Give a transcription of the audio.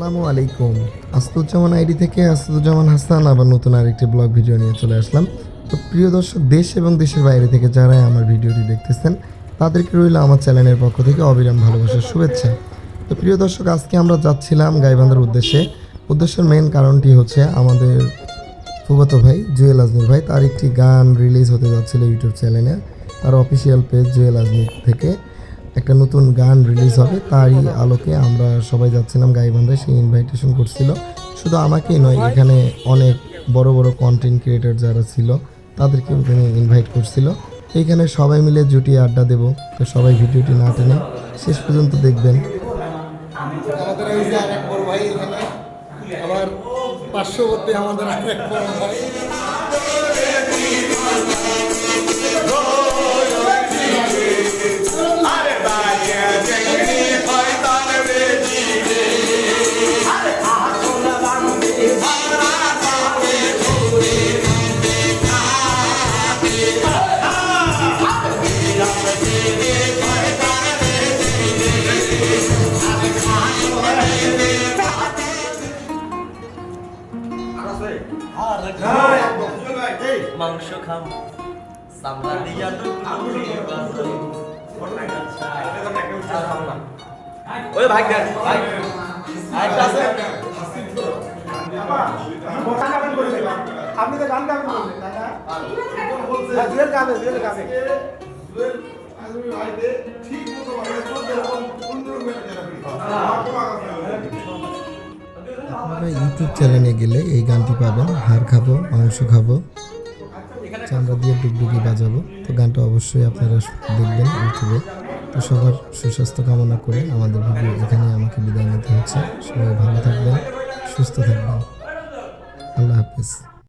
আসসালামু আলাইকুম। আসাদুজ্জামান আইডি থেকে আসাদুজ্জামান হাসান আবার নতুন আরেকটি ব্লগ ভিডিও নিয়ে চলে আসলাম। তো প্রিয় দর্শক, দেশ এবং দেশের বাইরে থেকে যারা আমার ভিডিওটি দেখতেছেন, তাদেরকে রইল আমার চ্যানেলের পক্ষ থেকে অবিরাম ভালোবাসার শুভেচ্ছা। তো প্রিয় দর্শক, আজকে আমরা যাচ্ছিলাম গাইবান্ধার উদ্দেশ্যে। উদ্দেশ্যের মেন কারণটি হচ্ছে আমাদের ফুবাতো ভাই, জুয়েল আজমির ভাই। তার একটি গান রিলিজ হতে যাচ্ছিল ইউটিউব চ্যানেলে, তার অফিসিয়াল পেজ জুয়েল আজমির থেকে। একটা নতুন গান রিলিজ হবে, তারই আলোকে আমরা সবাই যাচ্ছিলাম গাইবান্ধায়, সেই ইনভাইটেশন করছিল। শুধু আমাকেই নয়, এখানে অনেক বড় বড় কন্টেন্ট ক্রিয়েটর যারা ছিল, তাদেরকেও তিনি ইনভাইট করছিল। এইখানে সবাই মিলে জুটি আড্ডা দেব, তো সবাই ভিডিওটি না টেনে শেষ পর্যন্ত দেখবেন। পার্শ্ববর্তী আমাদের আরেক ভাই। মাংস খাম সামলা দিয়া ওই ভাই দেন ভাই আপনি তো গান গাবেন বললেন, তাই না? জুয়েল গাবে, জুয়েল গাবে। আপনারা ইউটিউব চ্যানেলে গেলে এই গানটি পাবেন হাড় খাব, মাংস খাব, চামড়া দিয়ে ডুগডুগি বাজাবো। তো গানটা অবশ্যই আপনারা দেখবেন ইউটিউবে। তো সবার সুস্বাস্থ্য কামনা করে আমাদের ভিডিও এখানে আমাকে বিদায় নিতে হচ্ছে। সবাই ভালো থাকবেন, সুস্থ থাকবেন। আল্লাহ হাফিজ।